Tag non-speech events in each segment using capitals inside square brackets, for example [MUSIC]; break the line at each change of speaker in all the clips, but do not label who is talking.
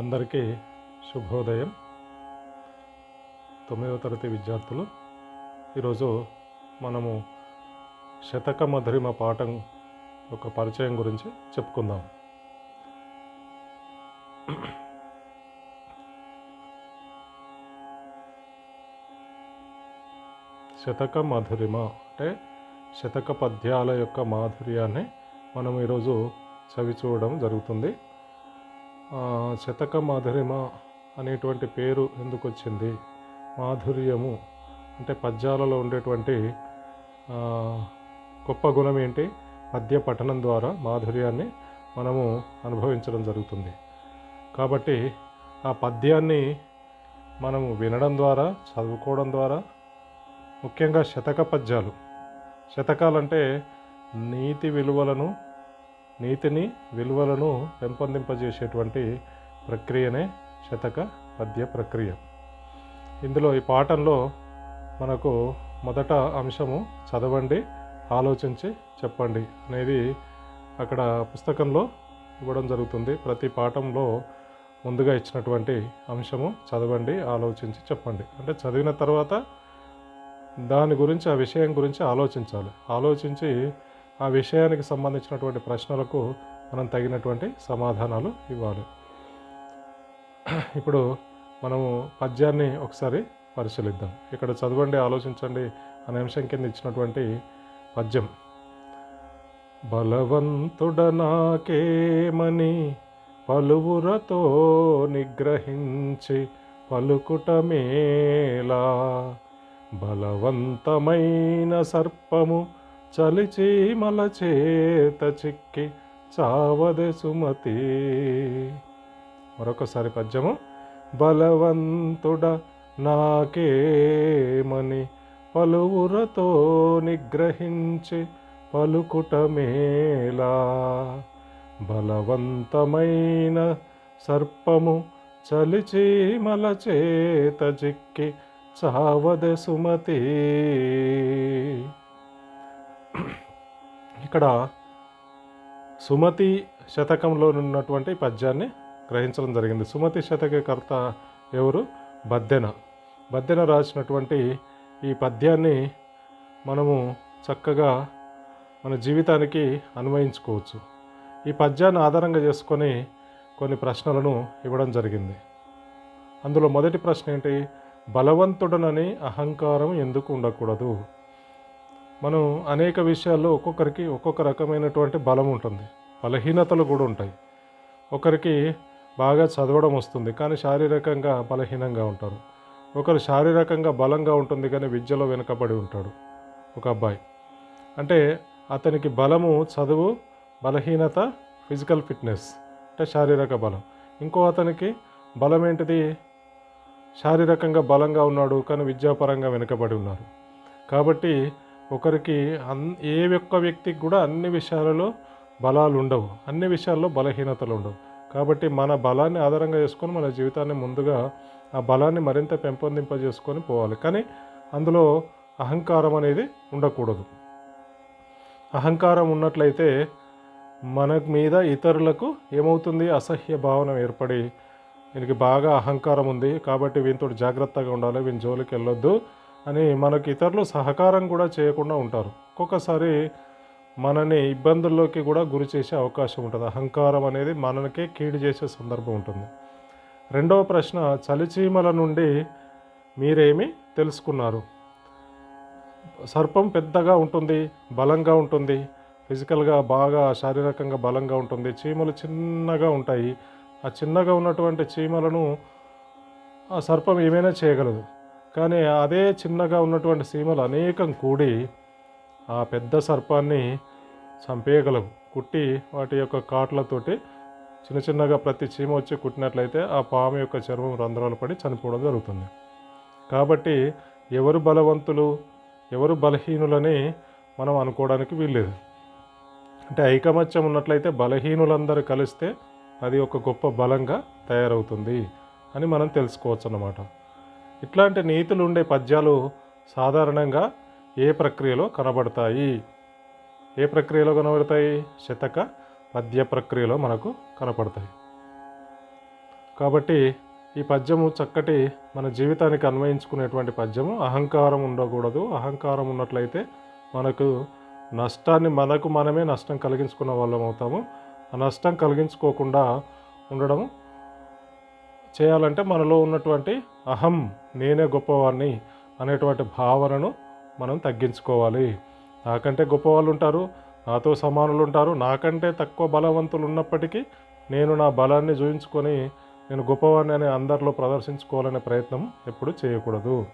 అందరికీ శుభోదయం. తొమ్మిదవ తరగతి విద్యార్థులు ఈరోజు మనము శతక మధురిమ పాఠం యొక్క పరిచయం గురించి చెప్పుకుందాం. శతక మధురిమ అంటే శతక పద్యాల యొక్క మాధుర్యాన్ని మనం ఈరోజు చవి చూడడం జరుగుతుంది. శతక మాధురిమ అనేటువంటి పేరు ఎందుకు వచ్చింది మాధుర్యము అంటే పద్యాలలో ఉండేటువంటి గొప్ప గుణం ఏంటి? పద్య పఠనం ద్వారా మాధుర్యాన్ని మనము అనుభవించడం జరుగుతుంది. కాబట్టి ఆ పద్యాన్ని మనము వినడం ద్వారా చదువుకోవడం ద్వారా ముఖ్యంగా శతక పద్యాలు. శతకాలంటే నీతి విలువలను నీతిని విలువలను పెంపొందింపజేసేటువంటి ప్రక్రియనే శతక పద్య ప్రక్రియ. ఇందులో ఈ పాఠంలో మనకు మొదట అంశము చదవండి ఆలోచించి చెప్పండి అనేది అక్కడ పుస్తకంలో ఇవ్వడం జరుగుతుంది. ప్రతి పాఠంలో ముందుగా ఇచ్చినటువంటి అంశము చదవండి ఆలోచించి చెప్పండి. అంటే చదివిన తర్వాత దాని గురించి ఆ విషయం గురించి ఆలోచించాలి. ఆలోచించి ఆ విషయానికి సంబంధించినటువంటి ప్రశ్నలకు మనం తగినటువంటి సమాధానాలు ఇవ్వాలి. ఇప్పుడు మనము పద్యాన్ని ఒకసారి పరిశీలిద్దాం. ఇక్కడ చదవండి ఆలోచించండి అనే అంశం కింద ఇచ్చినటువంటి పద్యం. బలవంతుడ నాకేమని పలువురతో నిగ్రహించి పలుకుటమేలా బలవంతమైన సర్పము చలిచీమల చేత చిక్కి చావదే సుమతి. మరొకసారి పద్యము. బలవంతుడ నాకేమని పలువురతో నిగ్రహించి పలుకుటమేలా బలవంతమైన సర్పము చలిచీమల చేత చిక్కి చావద సుమతి. ఇక్కడ సుమతి శతకంలో ఉన్నటువంటి పద్యాన్ని గ్రహించడం జరిగింది. సుమతి శతకకర్త ఎవరు? బద్దెన. బద్దెన రాసినటువంటి ఈ పద్యాన్ని మనము చక్కగా మన జీవితానికి అన్వయించుకోవచ్చు. ఈ పద్యాన్ని ఆధారంగా చేసుకొని కొన్ని ప్రశ్నలను ఇవ్వడం జరిగింది. అందులో మొదటి ప్రశ్న ఏంటి? బలవంతుడనని అహంకారం ఎందుకు ఉండకూడదు? మనం అనేక విషయాల్లో ఒక్కొక్కరికి ఒక్కొక్క రకమైనటువంటి బలం ఉంటుంది. బలహీనతలు కూడా ఉంటాయి. ఒకరికి బాగా చదవడం వస్తుంది కానీ శారీరకంగా బలహీనంగా ఉంటారు. ఒకరు శారీరకంగా బలంగా ఉంటుంది కానీ విద్యలో వెనుకబడి ఉంటాడు ఒక అబ్బాయి. అంటే అతనికి బలము చదువు బలహీనత ఫిజికల్ ఫిట్నెస్ అంటే శారీరక బలం. ఇంకో అతనికి బలం ఏంటిది? శారీరకంగా బలంగా ఉన్నాడు కానీ విద్యాపరంగా వెనుకబడి ఉన్నారు. కాబట్టి ఒకరికి అన్ ఏ ఒక్క వ్యక్తికి కూడా అన్ని విషయాలలో బలాలు ఉండవు. అన్ని విషయాల్లో బలహీనతలు ఉండవు. కాబట్టి మన బలాన్ని ఆధారంగా చేసుకొని మన జీవితాన్ని ముందుగా ఆ బలాన్ని మరింత పెంపొందింపజేసుకొని పోవాలి. కానీ అందులో అహంకారం అనేది ఉండకూడదు. అహంకారం ఉన్నట్లయితే మన మీద ఇతరులకు ఏమవుతుంది? అసహ్య భావన ఏర్పడి వీనికి బాగా అహంకారం ఉంది కాబట్టి వీనితో జాగ్రత్తగా ఉండాలి. వీని జోలికి వెళ్ళొద్దు అని మనకి ఇతరులు సహకారం కూడా చేయకుండా ఉంటారు. ఒక్కొక్కసారి మనని ఇబ్బందుల్లోకి కూడా గురి చేసే అవకాశం ఉంటుంది. అహంకారం అనేది మనకే కీడు చేసే సందర్భం ఉంటుంది. రెండవ ప్రశ్న చలిచీమల నుండి మీరేమి తెలుసుకున్నారు? సర్పం పెద్దగా ఉంటుంది బలంగా ఉంటుంది ఫిజికల్గా బాగా శారీరకంగా బలంగా ఉంటుంది చీమలు చిన్నగా ఉంటాయి. ఆ చిన్నగా ఉన్నటువంటి చీమలను ఆ సర్పం ఏమైనా చేయగలదు. కానీ అదే చిన్నగా ఉన్నటువంటి చీమలు అనేకం కూడి ఆ పెద్ద సర్పాన్ని చంపేయగలవు. కుట్టి వాటి యొక్క కాట్లతోటి చిన్న చిన్నగా ప్రతి చీమ వచ్చి కుట్టినట్లయితే ఆ పాము యొక్క చర్మం రంధ్రాలు పడి చనిపోవడం జరుగుతుంది. కాబట్టి ఎవరు బలవంతులు ఎవరు బలహీనులని మనం అనుకోవడానికి వీల్లేదు. అంటే ఐకమత్యం ఉన్నట్లయితే బలహీనులందరూ కలిస్తే అది ఒక గొప్ప బలంగా తయారవుతుంది అని మనం తెలుసుకోవచ్చు అన్నమాట ఇట్లాంటి నీతులు ఉండే పద్యాలు సాధారణంగా ఏ ప్రక్రియలో కనబడతాయి? ఏ ప్రక్రియలో కనబడతాయి? శతక పద్య ప్రక్రియలో మనకు కనపడతాయి. కాబట్టి ఈ పద్యము చక్కటి మన జీవితానికి అన్వయించుకునేటువంటి పద్యము. అహంకారం ఉండకూడదు. అహంకారం ఉన్నట్లయితే మనకు నష్టాన్ని మనకు మనమే నష్టం కలిగించుకున్న వాళ్ళం అవుతాము. ఆ నష్టం కలిగించుకోకుండా ఉండడం చేయాలంటే మనలో ఉన్నటువంటి అహం నేనే గొప్పవాడిని అనేటువంటి భావనను మనం తగ్గించుకోవాలి. నాకంటే గొప్పవాళ్ళు ఉంటారు నాతో సమానులు ఉంటారు నాకంటే తక్కువ బలవంతులు ఉన్నప్పటికీ నేను నా బలాన్ని చూయించుకొని నేను గొప్పవాడిని అని అందరిలో ప్రదర్శించుకోవాలనే ప్రయత్నం ఎప్పుడు చేయకూడదు.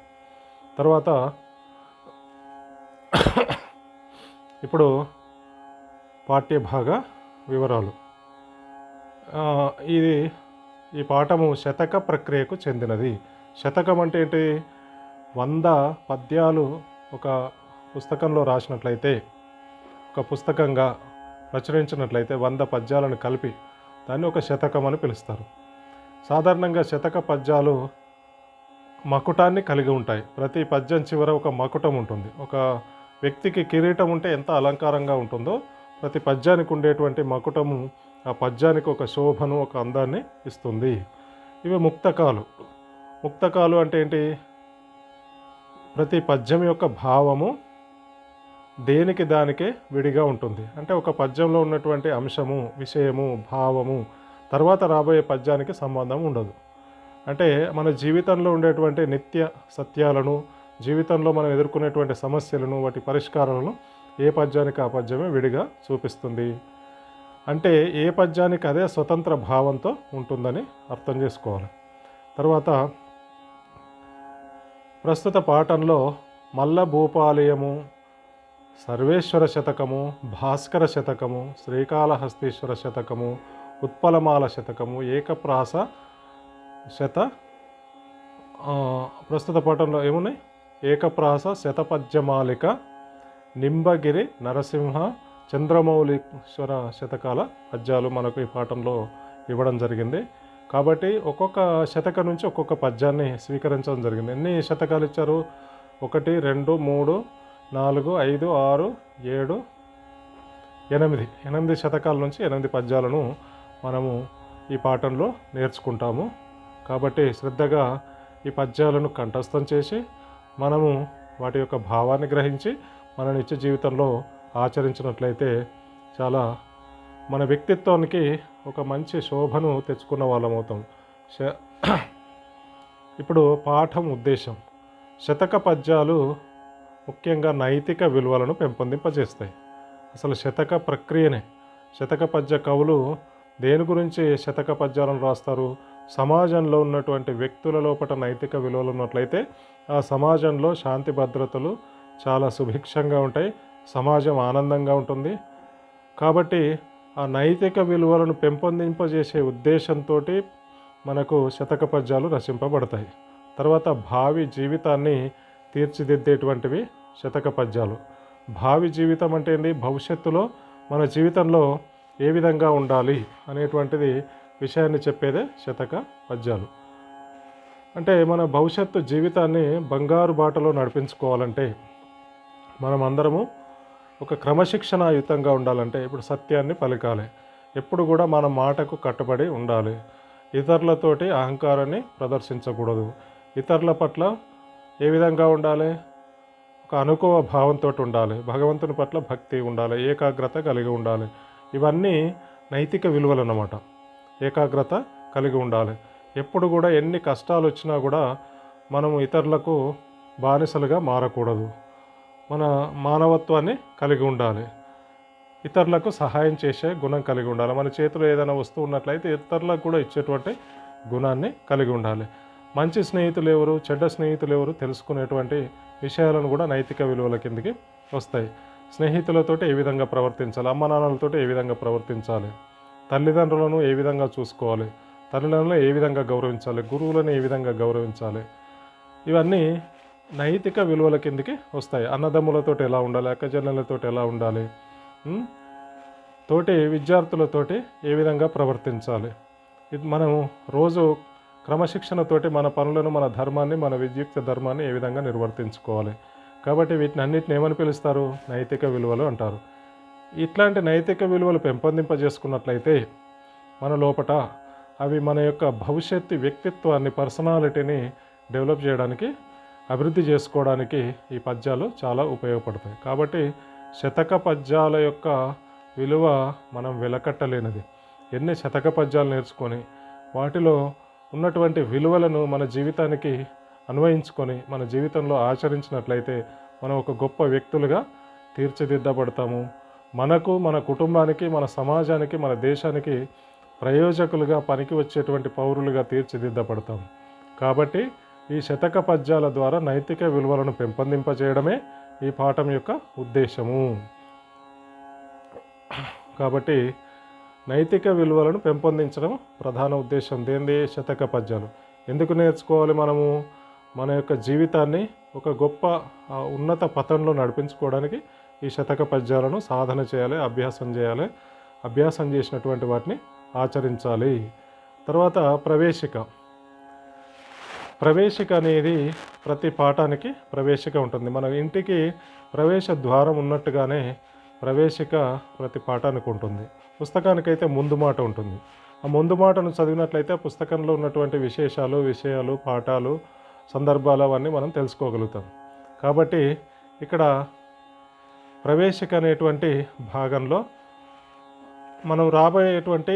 తర్వాత ఇప్పుడు పాఠ్యభాగ వివరాలు. ఇది ఈ పాఠము శతక ప్రక్రియకు చెందినది. శతకం అంటే ఏంటి? వంద పద్యాలు ఒక పుస్తకంలో రాసినట్లయితే ఒక పుస్తకంగా ప్రచురించినట్లయితే వంద పద్యాలను కలిపి దాన్ని ఒక శతకం అని పిలుస్తారు. సాధారణంగా శతక పద్యాలు మకుటాన్ని కలిగి ఉంటాయి. ప్రతి పద్యం చివర ఒక మకుటం ఉంటుంది. ఒక వ్యక్తికి కిరీటం ఉంటే ఎంత అలంకారంగా ఉంటుందో ప్రతి పద్యానికి ఉండేటువంటి మకుటము ఆ పద్యానికి ఒక శోభను ఒక అందాన్ని ఇస్తుంది. ఇవి ముక్తకాలు ముక్తకాలు అంటే ఏంటి? ప్రతి పద్యం యొక్క భావము దేనికి దానికే విడిగా ఉంటుంది. అంటే ఒక పద్యంలో ఉన్నటువంటి అంశము విషయము భావము తర్వాత రాబోయే పద్యానికి సంబంధం ఉండదు. అంటే మన జీవితంలో ఉండేటువంటి నిత్య సత్యాలను జీవితంలో మనం ఎదుర్కొనేటువంటి సమస్యలను వాటి పరిష్కారాలను ఏ పద్యానికి ఆ పద్యమే విడిగా చూపిస్తుంది. అంటే ఏ పద్యానికి అదే స్వతంత్ర భావంతో ఉంటుందని అర్థం చేసుకోవాలి. తర్వాత ప్రస్తుత పాఠంలో మల్లభూపాలయము సర్వేశ్వర శతకము భాస్కర శతకము శ్రీకాళహస్తీశ్వర శతకము ఉత్పలమాల శతకము ఏకప్రాస శత ప్రస్తుత పాఠంలో ఏమున్నాయి? ఏకప్రాస శతపద్యమాలిక నింబగిరి నరసింహ చంద్రమౌళీశ్వర శతకాల పద్యాలు మనకు ఈ పాఠంలో ఇవ్వడం జరిగింది. కాబట్టి ఒక్కొక్క శతక నుంచి ఒక్కొక్క పద్యాన్ని స్వీకరించడం జరిగింది. ఎన్ని శతకాలు ఇచ్చారు? ఒకటి రెండు మూడు నాలుగు ఐదు ఆరు ఏడు ఎనిమిది. ఎనిమిది శతకాల నుంచి ఎనిమిది పద్యాలను మనము ఈ పాఠంలో నేర్చుకుంటాము. కాబట్టి శ్రద్ధగా ఈ పద్యాలను కంఠస్థం చేసి మనము వాటి యొక్క భావాన్ని గ్రహించి మన నిత్య జీవితంలో ఆచరించినట్లయితే చాలా మన వ్యక్తిత్వానికి ఒక మంచి శోభను తెచ్చుకున్న వాళ్ళం అవుతాం. శ- [CLEARS THROAT] ఇప్పుడు పాఠం ఉద్దేశం. శతక పద్యాలు ముఖ్యంగా నైతిక విలువలను పెంపొందింపజేస్తాయి. అసలు శతక ప్రక్రియనే. శతక పద్య కవులు దేని గురించి శతక పద్యాలను రాస్తారు? సమాజంలో ఉన్నటువంటి వ్యక్తుల లోపల నైతిక విలువలు ఉన్నట్లయితే ఆ సమాజంలో శాంతి భద్రతలు చాలా సుభిక్షంగా ఉంటాయి. సమాజం ఆనందంగా ఉంటుంది. కాబట్టి ఆ నైతిక విలువలను పెంపొందింపజేసే ఉద్దేశంతో మనకు శతక పద్యాలు రచింపబడతాయి. తర్వాత భావి జీవితాన్ని తీర్చిదిద్దేటువంటివి శతక పద్యాలు. భావి జీవితం అంటే ఏంటి భవిష్యత్తులో మన జీవితంలో ఏ విధంగా ఉండాలి అనేటువంటిది విషయాన్ని చెప్పేదే శతక పద్యాలు. అంటే మన భవిష్యత్తు జీవితాన్ని బంగారు బాటలో నడిపించుకోవాలంటే మనం అందరము ఒక క్రమశిక్షణాయుతంగా ఉండాలంటే ఇప్పుడు సత్యాన్ని పలికాలి. ఎప్పుడు కూడా మన మాటకు కట్టుబడి ఉండాలి. ఇతరులతోటి అహంకారాన్ని ప్రదర్శించకూడదు. ఇతరుల పట్ల ఏ విధంగా ఉండాలి? ఒక అనుకూల భావంతో ఉండాలి. భగవంతుని పట్ల భక్తి ఉండాలి. ఏకాగ్రత కలిగి ఉండాలి. ఇవన్నీ నైతిక విలువలు అన్నమాట ఏకాగ్రత కలిగి ఉండాలి. ఎప్పుడు కూడా ఎన్ని కష్టాలు వచ్చినా కూడా మనము ఇతరులకు బానిసలుగా మారకూడదు. మన మానవత్వాన్ని కలిగి ఉండాలి. ఇతరులకు సహాయం చేసే గుణం కలిగి ఉండాలి. మన చేతిలో ఏదైనా వస్తువు ఉన్నట్లయితే ఇతరులకు కూడా ఇచ్చేటువంటి గుణాన్ని కలిగి ఉండాలి. మంచి స్నేహితులు ఎవరు చెడ్డ స్నేహితులు ఎవరు తెలుసుకునేటువంటి విషయాలను కూడా నైతిక విలువల కిందికి వస్తాయి. స్నేహితులతోటి ఏ విధంగా ప్రవర్తించాలి? అమ్మ నాన్నలతోటి ఏ విధంగా ప్రవర్తించాలి? తల్లిదండ్రులను ఏ విధంగా చూసుకోవాలి? తల్లిదండ్రులను ఏ విధంగా గౌరవించాలి? గురువులను ఏ విధంగా గౌరవించాలి? ఇవన్నీ నైతిక విలువల కిందకి వస్తాయి. అన్నదమ్ములతోటి ఎలా ఉండాలి? అక్కజనులతోటి ఎలా ఉండాలి? తోటి విద్యార్థులతోటి ఏ విధంగా ప్రవర్తించాలి? ఇది మనం రోజు క్రమశిక్షణతోటి మన పనులను మన ధర్మాన్ని మన విద్యుక్త ధర్మాన్ని ఏ విధంగా నిర్వర్తించుకోవాలి? కాబట్టి వీటిని అన్నిటిని ఏమని పిలుస్తారు? నైతిక విలువలు అంటారు. ఇట్లాంటి నైతిక విలువలు పెంపొందింపజేసుకున్నట్లయితే మన లోపట అవి మన యొక్క భవిష్యత్తు వ్యక్తిత్వాన్ని పర్సనాలిటీని డెవలప్ చేయడానికి అభివృద్ధి చేసుకోవడానికి ఈ పద్యాలు చాలా ఉపయోగపడతాయి. కాబట్టి శతక పద్యాల యొక్క విలువ మనం వెలకట్టలేనిది. ఎన్ని శతక పద్యాలు నేర్చుకొని వాటిలో ఉన్నటువంటి విలువలను మన జీవితానికి అన్వయించుకొని మన జీవితంలో ఆచరించినట్లయితే మనం ఒక గొప్ప వ్యక్తులుగా తీర్చిదిద్దబడతాము. మనకు మన కుటుంబానికి మన సమాజానికి మన దేశానికి ప్రయోజకులుగా పనికి వచ్చేటువంటి పౌరులుగా తీర్చిదిద్దబడతాము. కాబట్టి ఈ శతక పద్యాల ద్వారా నైతిక విలువలను పెంపొందింపజేయడమే ఈ పాఠం యొక్క ఉద్దేశము. కాబట్టి నైతిక విలువలను పెంపొందించడం ప్రధాన ఉద్దేశం. దేంది శతక పద్యాలు. ఎందుకు నేర్చుకోవాలి మనము? మన యొక్క జీవితాన్ని ఒక గొప్ప ఉన్నత పథంలో నడిపించుకోవడానికి ఈ శతక పద్యాలను సాధన చేయాలి అభ్యాసం చేయాలి అభ్యాసం చేసినటువంటి వాటిని ఆచరించాలి. తర్వాత ప్రవేశిక. ప్రవేశిక అనేది ప్రతి పాఠానికి ప్రవేశిక ఉంటుంది. మన ఇంటికి ప్రవేశ ద్వారం ఉన్నట్టుగానే ప్రవేశిక ప్రతి పాఠానికి ఉంటుంది. పుస్తకానికైతే ముందు మాట ఉంటుంది. ఆ ముందు మాటను చదివినట్లయితే పుస్తకంలో ఉన్నటువంటి విశేషాలు విషయాలు పాఠాలు సందర్భాలు అవన్నీ మనం తెలుసుకోగలుగుతాం. కాబట్టి ఇక్కడ ప్రవేశిక అనేటువంటి భాగంలో మనం రాబోయేటువంటి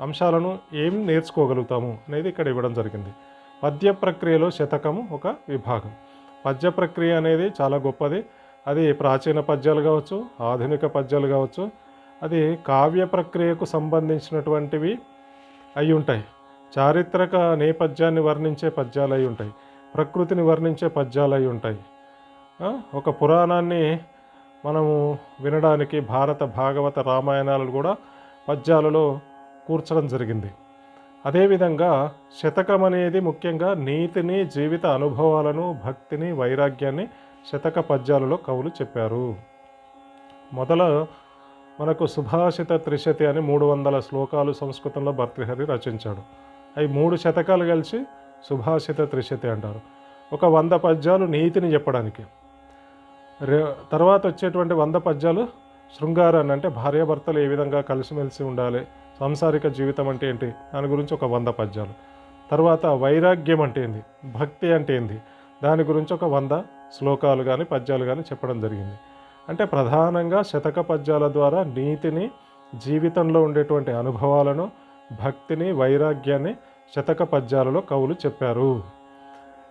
అంశాలను ఏం నేర్చుకోగలుగుతాము అనేది ఇక్కడ ఇవ్వడం జరిగింది. పద్య ప్రక్రియలో శతకము ఒక విభాగం. పద్య ప్రక్రియ అనేది చాలా గొప్పది. అది ప్రాచీన పద్యాలు కావచ్చు ఆధునిక పద్యాలు కావచ్చు అది కావ్య ప్రక్రియకు సంబంధించినటువంటివి అయి ఉంటాయి. చారిత్రక నేపథ్యాన్ని వర్ణించే పద్యాలు అయి ఉంటాయి. ప్రకృతిని వర్ణించే పద్యాలు అయి ఉంటాయి. ఒక పురాణాన్ని మనము వినడానికి భారత భాగవత రామాయణాలు కూడా పద్యాలలో కూర్చడం జరిగింది. అదేవిధంగా శతకం అనేది ముఖ్యంగా నీతిని జీవిత అనుభవాలను భక్తిని వైరాగ్యాన్ని శతక పద్యాలలో కవులు చెప్పారు. మొదల మనకు సుభాషిత త్రిశతి అని మూడు వందల శ్లోకాలు సంస్కృతంలో భర్తృహరి రచించాడు. అవి మూడు శతకాలు కలిసి సుభాషిత త్రిశతి అంటారు. ఒక వంద పద్యాలు నీతిని చెప్పడానికి. తర్వాత వచ్చేటువంటి వంద పద్యాలు శృంగారాన్ని అంటే భార్యాభర్తలు ఏ విధంగా కలిసిమెలిసి ఉండాలి సాంసారిక జీవితం అంటే ఏంటి? దాని గురించి ఒక వంద పద్యాలు. తర్వాత వైరాగ్యం అంటే ఏంది? భక్తి అంటే ఏంది? దాని గురించి ఒక వంద శ్లోకాలు కానీ పద్యాలు కానీ చెప్పడం జరిగింది. అంటే ప్రధానంగా శతక పద్యాల ద్వారా నీతిని జీవితంలో ఉండేటువంటి అనుభవాలను భక్తిని వైరాగ్యాన్ని శతక పద్యాలలో కవులు చెప్పారు.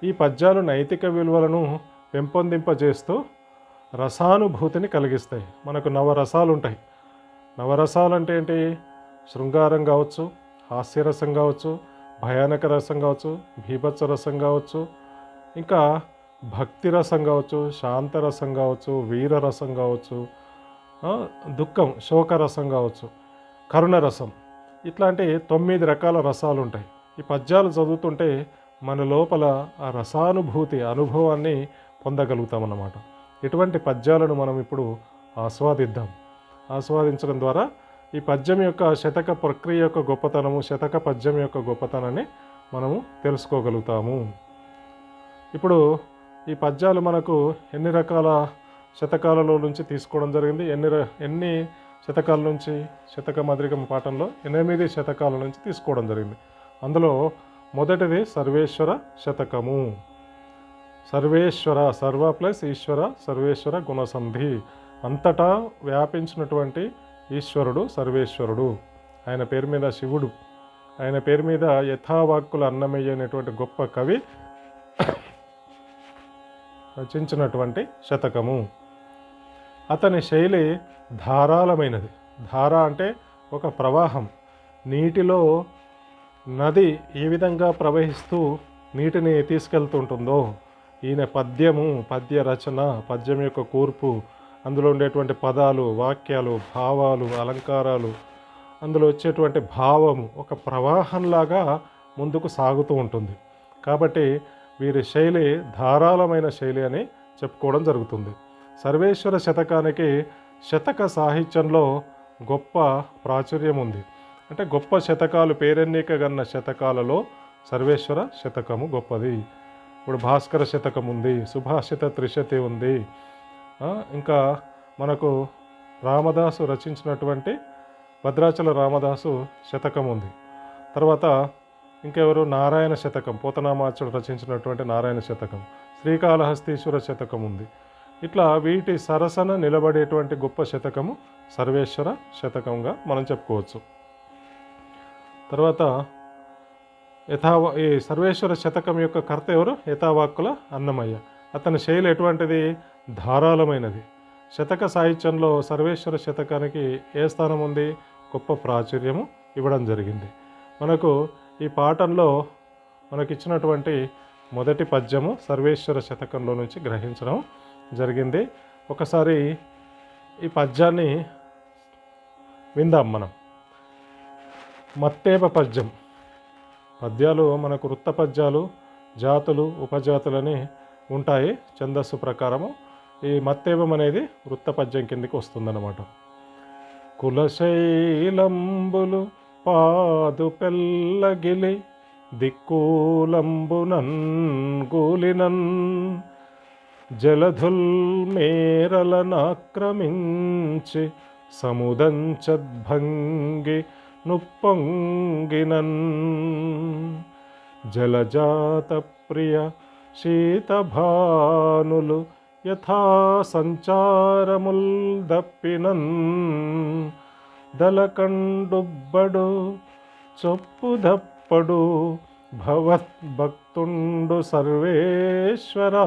ఈ పద్యాలు నైతిక విలువలను పెంపొందింపజేస్తూ రసానుభూతిని కలిగిస్తాయి. మనకు నవరసాలు ఉంటాయి నవరసాలు అంటే ఏంటి? శృంగారం కావచ్చు హాస్యరసం కావచ్చు భయానక రసం కావచ్చు భీభత్స రసం కావచ్చు ఇంకా భక్తి రసం కావచ్చు శాంతరసం కావచ్చు వీరరసం కావచ్చు దుఃఖం శోకరసం కావచ్చు కరుణరసం ఇట్లాంటి తొమ్మిది రకాల రసాలు ఉంటాయి. ఈ పద్యాలు చదువుతుంటే మన లోపల ఆ రసానుభూతి అనుభవాన్ని పొందగలుగుతామన్నమాట. ఇటువంటి పద్యాలను మనం ఇప్పుడు ఆస్వాదిద్దాం. ఆస్వాదించడం ద్వారా ఈ పద్యం యొక్క శతక ప్రక్రియ యొక్క గొప్పతనము శతక పద్యం యొక్క గొప్పతనాన్ని మనము తెలుసుకోగలుగుతాము. ఇప్పుడు ఈ పద్యాలు మనకు ఎన్ని రకాల శతకాలలో నుంచి తీసుకోవడం జరిగింది? ఎన్ని ఎన్ని శతకాల నుంచి శతక మధురికం పాఠంలో ఎనిమిది శతకాల నుంచి తీసుకోవడం జరిగింది? అందులో మొదటిది సర్వేశ్వర శతకము. సర్వేశ్వర సర్వ ప్లస్ ఈశ్వర సర్వేశ్వర గుణసంధి. అంతటా వ్యాపించినటువంటి ఈశ్వరుడు సర్వేశ్వరుడు. ఆయన పేరు మీద శివుడు. ఆయన పేరు మీద యథావాక్కుల అన్నమయ్య అనేటువంటి గొప్ప కవి రచించినటువంటి శతకము. అతని శైలి ధారాళమైనది. ధార అంటే ఒక ప్రవాహం. నీటిలో నది ఏ విధంగా ప్రవహిస్తూ నీటిని తీసుకెళ్తుంటుందో ఈయన పద్యము పద్య రచన పద్యం యొక్క కూర్పు అందులో ఉండేటువంటి పదాలు వాక్యాలు భావాలు అలంకారాలు అందులో వచ్చేటువంటి భావము ఒక ప్రవాహంలాగా ముందుకు సాగుతూ ఉంటుంది. కాబట్టి వీరి శైలి ధారాళమైన శైలి అని చెప్పుకోవడం జరుగుతుంది. సర్వేశ్వర శతకానికి శతక సాహిత్యంలో గొప్ప ప్రాచుర్యం ఉంది. అంటే గొప్ప శతకాలు పేరెన్నికగన్న శతకాలలో సర్వేశ్వర శతకము గొప్పది. ఇప్పుడు భాస్కర శతకం ఉంది సుభాషిత త్రిశతి ఉంది. ఇంకా మనకు రామదాసు రచించినటువంటి భద్రాచల రామదాసు శతకం ఉంది. తర్వాత ఇంకెవరు? నారాయణ శతకం పోతనామాచుడు రచించినటువంటి నారాయణ శతకం శ్రీకాళహస్తీశ్వర శతకం ఉంది. ఇట్లా వీటి సరసన నిలబడేటువంటి గొప్ప శతకము సర్వేశ్వర శతకంగా మనం చెప్పుకోవచ్చు. తర్వాత యథావా ఈ సర్వేశ్వర శతకం యొక్క కర్త ఎవరు? యథావాక్కుల అన్నమయ్య. అతని శైలి ఎటువంటిది? ధారాళమైనది. శతక సాహిత్యంలో సర్వేశ్వర శతకానికి ఏ స్థానం ఉంది? గొప్ప ప్రాచుర్యము ఇవ్వడం జరిగింది. మనకు ఈ పాఠంలో మనకిచ్చినటువంటి మొదటి పద్యము సర్వేశ్వర శతకంలో నుంచి గ్రహించడం జరిగింది. ఒకసారి ఈ పద్యాన్ని విందాం మనం. మత్తేప పద్యం. పద్యాలు మనకు వృత్త పద్యాలు జాతులు ఉపజాతులని ఉంటాయి ఛందస్సు ప్రకారము. ఈ మత్తేవం అనేది వృత్త పద్యం కిందికి వస్తుందన్నమాట. కులశైలంబులు పాదు పెల్లగిలి దిక్కులంబునన్ గూలినన్ జలధుల్ మేరలనాక్రమించి సముదంచద్భంగి నుప్పొంగినన్. జలజాత ప్రియ శీతభానులు యథా సంచారముల్ దప్పినన్ దలకండుబ్బడు చొప్పు దప్పడు భవద్భక్తుండు సర్వేశ్వరా.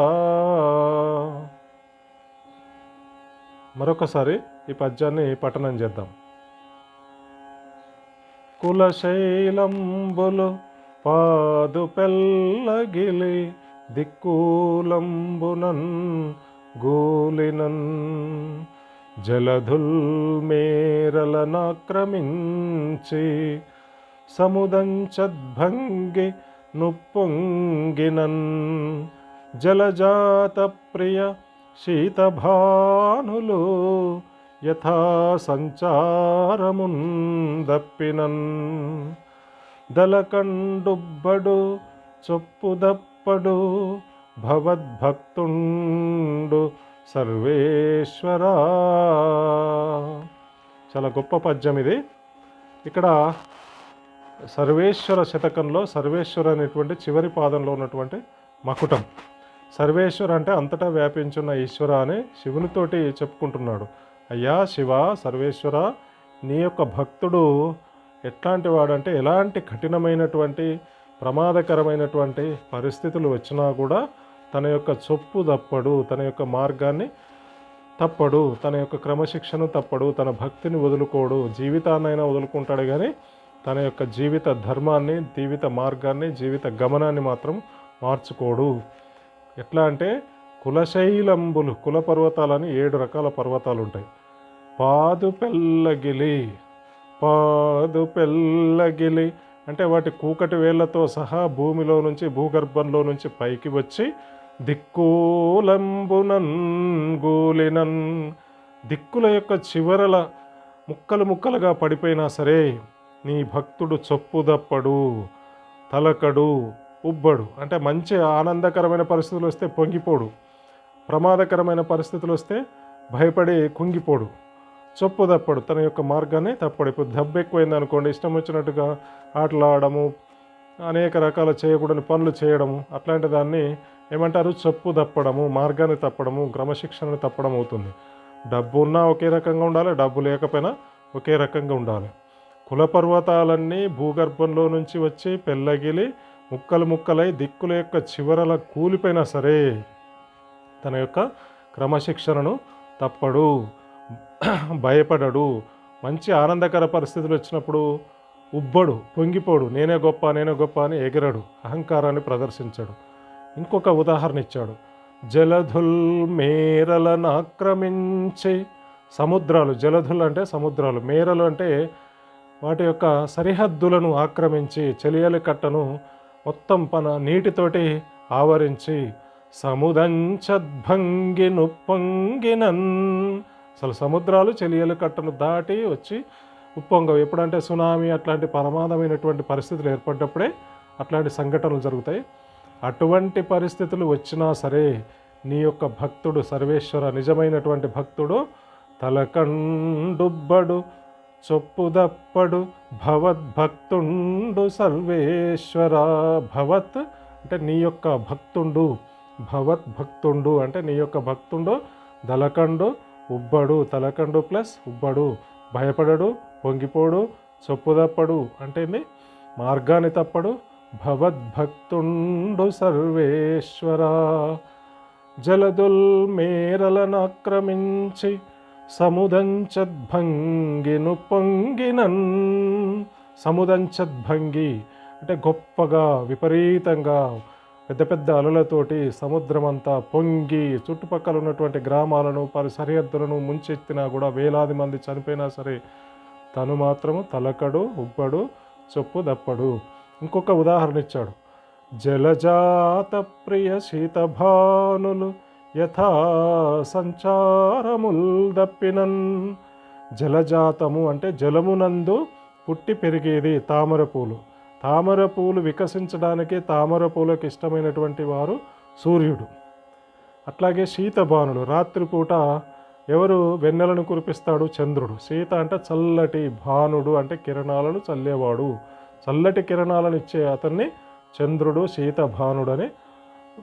మరొకసారి ఈ పద్యాన్ని పఠనం చేద్దాం. కులశైలంబులు పాదు పెల్లగిలి దిక్కులంబునన్ గూలినన్ జలధుల్ మేరలనాక్రమించి సముదంచద్భంగి నుప్పొంగినన్ జలజాత ప్రియ శీతభానులు యథా సంచారమున్ దప్పినన్ దలకండుబ్బడు చొప్పు దప్పడు భవద్భక్తుండు సర్వేశ్వరా. చాలా గొప్ప పద్యం ఇది. ఇక్కడ సర్వేశ్వర శతకంలో సర్వేశ్వర అనేటువంటి చివరి పాదంలో ఉన్నటువంటి మకుటం. సర్వేశ్వర అంటే అంతటా వ్యాపించున్న ఈశ్వర అని శివునితోటి చెప్పుకుంటున్నాడు. అయ్యా శివ సర్వేశ్వర నీ యొక్క భక్తుడు ఎట్లాంటి వాడంటే ఎలాంటి కఠినమైనటువంటి ప్రమాదకరమైనటువంటి పరిస్థితులు వచ్చినా కూడా తన యొక్క చొప్పు తప్పడు తన యొక్క మార్గాన్ని తప్పడు తన యొక్క క్రమశిక్షను తప్పడు తన భక్తిని వదులుకోడు జీవితాన్నైనా వదులుకుంటాడు కానీ తన యొక్క జీవిత ధర్మాన్ని జీవిత మార్గాన్ని జీవిత గమనాన్ని మాత్రం మార్చుకోడు. ఎట్లా అంటే కులశైలంబులు కుల పర్వతాలని ఏడు రకాల పర్వతాలు ఉంటాయి పాదు పెల్లగిలి పాదు పెల్లగిలి అంటే వాటి కూకటి వేళ్ళతో సహా భూమిలో నుంచి భూగర్భంలో నుంచి పైకి వచ్చి దిక్కులంబునన్ గూలినన్. దిక్కుల యొక్క చివరల ముక్కలు ముక్కలుగా పడిపోయినా సరే నీ భక్తుడు చొప్పుదప్పడు తలకడు ఉబ్బడు. అంటే మంచి ఆనందకరమైన పరిస్థితులు వస్తే పొంగిపోడు. ప్రమాదకరమైన పరిస్థితులు వస్తే భయపడి కుంగిపోడు. చొప్పు తప్పడు తన యొక్క మార్గాన్ని తప్పడు. ఇప్పుడు దెబ్బ ఎక్కువైంది అనుకోండి ఇష్టం వచ్చినట్టుగా ఆటలాడము అనేక రకాల చేయకూడని పనులు చేయడము అట్లాంటి దాన్ని ఏమంటారు? చొప్పు తప్పడము మార్గాన్ని తప్పడము క్రమశిక్షణను తప్పడం అవుతుంది. డబ్బు ఉన్నా ఒకే రకంగా ఉండాలి డబ్బు లేకపోయినా ఒకే రకంగా ఉండాలి. కుల పర్వతాలన్నీ భూగర్భంలో నుంచి వచ్చి పెళ్ళగిలి ముక్కలు ముక్కలై దిక్కుల యొక్క చివరల కూలిపోయినా సరే తన యొక్క క్రమశిక్షణను తప్పడు. భయపడడు. మంచి ఆనందకర పరిస్థితులు వచ్చినప్పుడు ఉబ్బడు పొంగిపోడు. నేనే గొప్ప నేనే గొప్ప అని ఎగరడు అహంకారాన్ని ప్రదర్శించడు. ఇంకొక ఉదాహరణ ఇచ్చాడు. జలధుల్ మేరలను ఆక్రమించే సముద్రాలు. జలధులు అంటే సముద్రాలు. మేరలు అంటే వాటి యొక్క సరిహద్దులను ఆక్రమించి చెలియలి కట్టను మొత్తం పన నీటితోటి ఆవరించి సముదంచద్భంగిను పొంగినన్ అసలు సముద్రాలు చెలియలు కట్టను దాటి వచ్చి ఉప్పొంగవు ఎప్పుడంటే సునామీ అట్లాంటి ప్రమాదమైనటువంటి పరిస్థితులు ఏర్పడ్డప్పుడే అట్లాంటి సంఘటనలు జరుగుతాయి. అటువంటి పరిస్థితులు వచ్చినా సరే నీ యొక్క భక్తుడు సర్వేశ్వర నిజమైనటువంటి భక్తుడు తలకండుబ్బడు చొప్పుదప్పడు భవద్భక్తుండు సర్వేశ్వర భవత్ అంటే నీ యొక్క భక్తుండు భవద్భక్తుండు అంటే నీ యొక్క భక్తుండు దలకండు ఉబ్బడు తలకండు ప్లస్ ఉబ్బడు. భయపడడు పొంగిపోడు చొప్పుదప్పడు. అంటే మార్గాన్ని తప్పడు. భవద్భక్తుండు సర్వేశ్వర. జలదుల్ మేరలను ఆక్రమించి సముదంచద్భంగిను పొంగినన్. సముదంచద్భంగి అంటే గొప్పగా విపరీతంగా పెద్ద పెద్ద అలలతోటి సముద్రమంతా పొంగి చుట్టుపక్కల ఉన్నటువంటి గ్రామాలను పరి సరిహద్దులను ముంచెత్తినా కూడా వేలాది మంది చనిపోయినా సరే తను మాత్రము తలకడు ఉబ్బడు చొప్పు దప్పడు. ఇంకొక ఉదాహరణ ఇచ్చాడు. జలజాత ప్రియ శీతభానులు యథా సంచారముల్ దప్పినన్. జలజాతము అంటే జలమునందు పుట్టి పెరిగేది తామర పూలు. తామర పూలు వికసించడానికి తామర పూలకు ఇష్టమైనటువంటి వారు సూర్యుడు. అట్లాగే శీతభానులు రాత్రిపూట ఎవరు వెన్నెలను కురిపిస్తాడు? చంద్రుడు. సీత అంటే చల్లటి భానుడు అంటే కిరణాలను చల్లేవాడు. చల్లటి కిరణాలను ఇచ్చే అతన్ని చంద్రుడు శీతభానుడు అని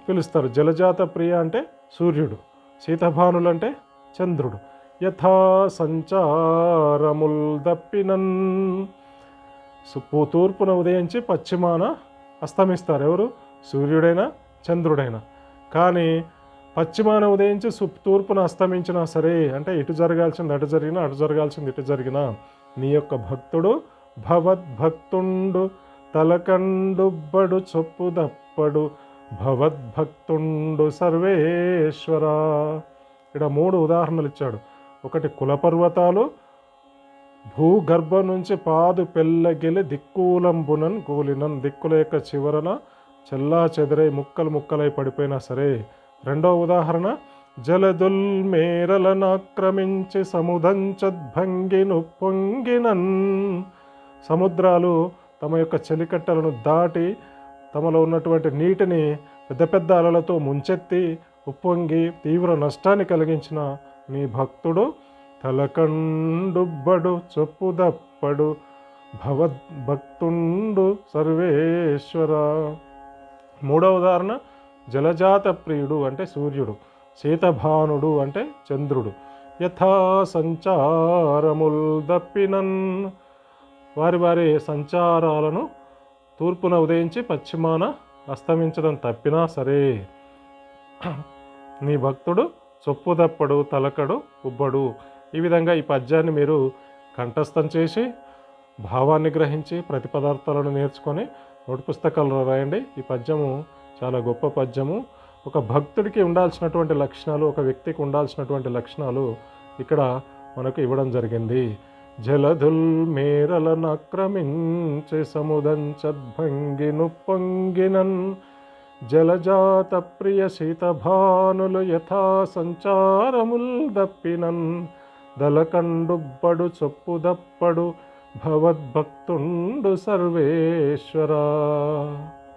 పిలుస్తారు. జలజాత ప్రియ అంటే సూర్యుడు. శీతభానులు అంటే చంద్రుడు. యథా సంచారముల్ దప్పినన్ తూర్పున ఉదయించి పశ్చిమాన అస్తమిస్తారు ఎవరు? సూర్యుడైనా చంద్రుడైనా. కానీ పశ్చిమాన ఉదయించి తూర్పున అస్తమించినా సరే అంటే ఇటు జరగాల్సింది అటు జరిగినా అటు జరగాల్సింది ఇటు జరిగినా నీ యొక్క భక్తుడు భవద్భక్తుండు తలకండుబ్బడు చొప్పు దప్పడు భవద్భక్తుండు సర్వేశ్వర. ఇక్కడ మూడు ఉదాహరణలు ఇచ్చాడు. ఒకటి కులపర్వతాలు భూగర్భం నుంచి పాదు పెళ్ళగిలి దిక్కులంబునన్ కూలినన్ దిక్కుల యొక్క చివరన చెల్లా చెదరై ముక్కలు ముక్కలై పడిపోయినా సరే. రెండవ ఉదాహరణ జలదుల్ మేరలను ఆక్రమించి సముదంచద్భంగిను పొంగినన్. సముద్రాలు తమ యొక్క చెలికట్టలను దాటి తమలో ఉన్నటువంటి నీటిని పెద్ద పెద్ద అలలతో ముంచెత్తి ఉప్పొంగి తీవ్ర నష్టాన్ని కలిగించిన నీ భక్తుడు తలకండుబ్బడు చొప్పుదప్పడు భవద్భక్తుండు సర్వేశ్వర. మూడవ ఉదాహరణ జలజాత ప్రియుడు అంటే సూర్యుడు శీతభానుడు అంటే చంద్రుడు యథా సంచారముల్ దప్పినన్. వారి వారి సంచారాలను తూర్పున ఉదయించి పశ్చిమాన అస్తమించడం తప్పినా సరే నీ భక్తుడు చొప్పుదప్పడు తలకడు ఉబ్బడు. ఈ విధంగా ఈ పద్యాన్ని మీరు కంఠస్థం చేసి భావాన్ని గ్రహించి ప్రతి పదార్థాలను నేర్చుకొని నోటి పుస్తకాల్లో రాయండి. ఈ పద్యము చాలా గొప్ప పద్యము. ఒక భక్తుడికి ఉండాల్సినటువంటి లక్షణాలు ఒక వ్యక్తికి ఉండాల్సినటువంటి లక్షణాలు ఇక్కడ మనకు ఇవ్వడం జరిగింది. జలధుల్ మేరలను ఆక్రమించి సముదంచద్భంగిను పొంగినన్ జలజాత ప్రియ శీతభానులు యథా సంచారముల్ దప్పినన్. దలకండుబ్బడు చొప్పుదప్పడు భవద్భక్తుండు సర్వేశ్వరా.